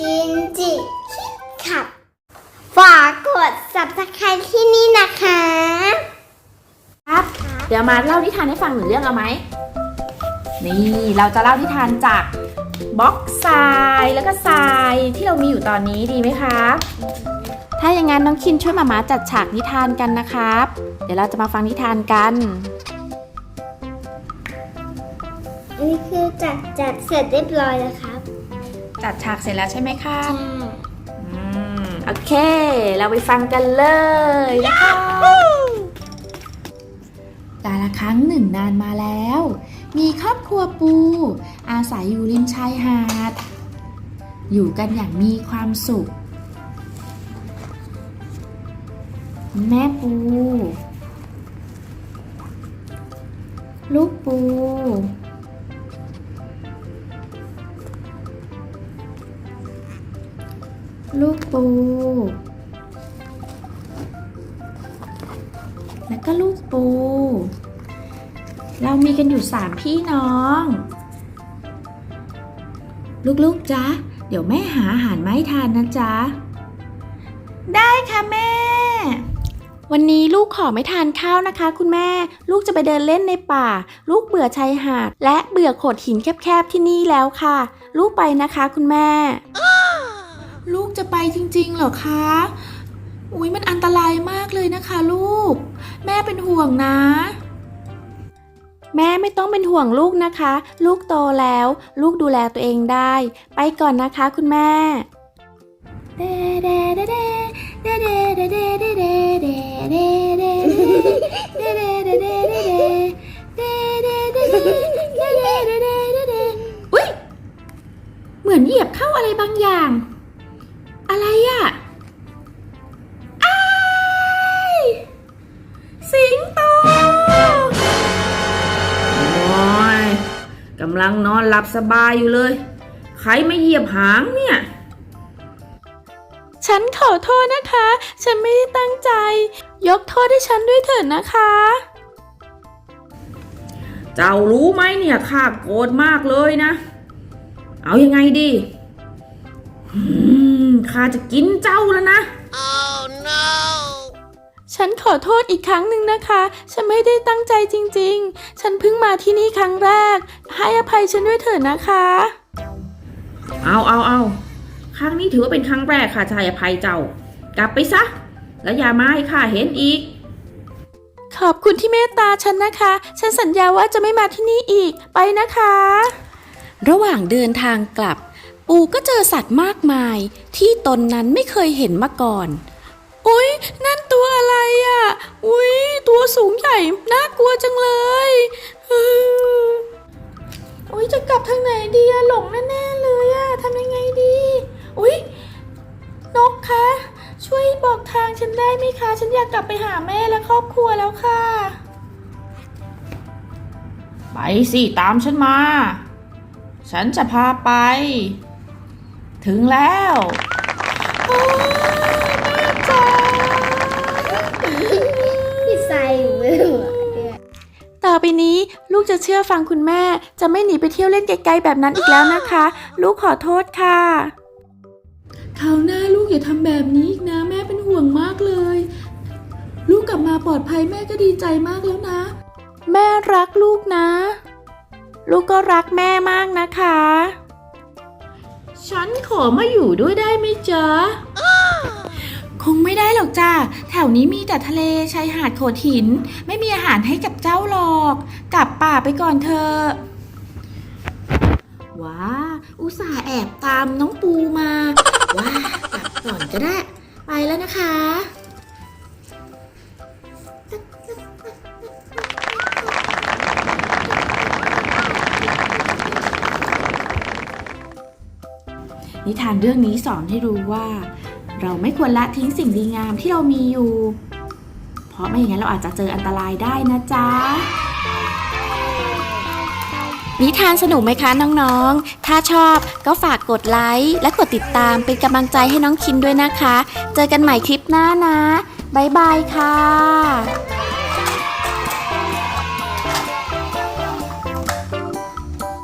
ชินจิคิดขับ ฝากกด subscribe ที่นี่นะคะ ครับ เดี๋ยวมาเล่านิทานให้ฟังหนึ่งเรื่องเอาไหม นี่เราจะเล่านิทานจากบล็อกทรายแล้วก็ทรายที่เรามีอยู่ตอนนี้ดีไหมคะถ้าอย่างนั้นน้องคินช่วยมามาจัดฉากนิทานกันนะครับ เดี๋ยวเราจะมาฟังนิทานกัน อันนี้คือจัดจัดเสร็จเรียบร้อยแล้วครับ จัดฉากเสร็จแล้วใช่ไหมคะอืมโอเค เราไปฟังกันเลยนะคะกาลครั้งหนึ่งนานมาแล้ว มีครอบครัวปู อาศัยอยู่ริมชายหาด อยู่กันอย่างมีความสุข แม่ปู ลูกปู ลูกปู แล้วก็ลูกปู เรามีกันอยู่สามพี่น้อง ลูกๆจ๊ะ เดี๋ยวแม่หาอาหารมาให้ทานนะจ๊ะ ได้ค่ะแม่ วันนี้ลูกขอไม่ทานข้าวนะคะ คุณแม่ ลูกจะไปเดินเล่นในป่า ลูกเบื่อชายหาด และเบื่อโขดหินแคบๆที่นี่แล้วค่ะ ลูกไปนะคะคุณแม่ ลูกจะไปจริงๆเหรอคะ อุ้ยมันอันตรายมากเลยนะคะ ลูก แม่เป็นห่วงนะ แม่ไม่ต้องเป็นห่วงลูกนะคะ ลูกโตแล้ว ลูกดูแลตัวเองได้ ไปก่อนนะคะคุณแม่เดเดเดเดเดเดเดเดเดเดเดเดเดเดเดเดเดเดเหมือนเหยียบเข้าอะไรบางอย่าง อะไรอะอ้ายสิงโต โอ้ยกำลังนอนหลับสบายอยู่เลย ใครมาเหยียบหางเนี่ย ฉันขอโทษนะคะ ฉันไม่ได้ตั้งใจ ยกโทษให้ฉันด้วยเถิดนะคะ เจ้ารู้ไหมเนี่ยข้าโกรธมากเลยนะ เอายังไงดีอืม ข้าจะกินเจ้าแล้วนะฉันขอโทษอีกครั้งหนึ่งนะคะ ฉันไม่ได้ตั้งใจจริงๆ ฉันเพิ่งมาที่นี่ครั้งแรก ให้อภัยฉันด้วยเถิดนะคะ เอาเอาเอาครั้งนี้ถือว่าเป็นครั้งแรกค่ะชายอภัยเจ้า กลับไปซะ แล้วอย่ามาให้ข้าเห็นอีก ขอบคุณที่เมตตาฉันนะคะ ฉันสัญญาว่าจะไม่มาที่นี่อีก ไปนะคะ ระหว่างเดินทางกลับ ปูก็เจอสัตว์มากมาย ที่ตนนั้นไม่เคยเห็นมาก่อน อุ๊ย นั่นตัวอะไรอะ่ะ อุ๊ย ตัวสูงใหญ่ น่ากลัวจังเลยอืมอุ๊ย จะกลับทางไหนดีอะหลงแน่ๆเลยอะทำยังไงดี อุ๊ย นกคะ ช่วยบอกทางฉันได้ไหมคะ ฉันอยากกลับไปหาแม่และครอบครัวแล้วค่ะ ไปสิ ตามฉันมา ฉันจะพาไป ถึงแล้วพี่ใส่เวอร์ต่อไปนี้ลูกจะเชื่อฟังคุณแม่ จะไม่หนีไปเที่ยวเล่นไกลๆแบบนั้นอีกแล้วนะคะ ลูกขอโทษค่ะคราวหน้าลูกอย่าทำแบบนี้อีกนะแม่เป็นห่วงมากเลย ลูกกลับมาปลอดภัยแม่ก็ดีใจมากแล้วนะ แม่รักลูกนะ ลูกก็รักแม่มากนะคะ ฉันขอมาอยู่ด้วยได้ไหมจ๊ะ คงไม่ได้หรอกจ้าแถวนี้มีแต่ทะเลชายหาดโขดหิน ไม่มีอาหารให้กับเจ้าหรอก กลับป่าไปก่อนเถอะว้า อุตส่าห์แอบตามน้องปูมา ว้ากลับก่อนก็ได้ ไปแล้วนะคะ นิทานเรื่องนี้สอนให้รู้ว่า เราไม่ควรละทิ้งสิ่งดีงามที่เรามีอยู่ เพราะไม่อย่างนั้นเราอาจจะเจออันตรายได้นะจ๊ะ นิทานสนุกไหมคะน้องๆ ถ้าชอบก็ฝากกดไลค์และกดติดตามเป็นกำลังใจให้น้องคินด้วยนะคะ เจอกันใหม่คลิปหน้านะ บ๊ายบายค่ะ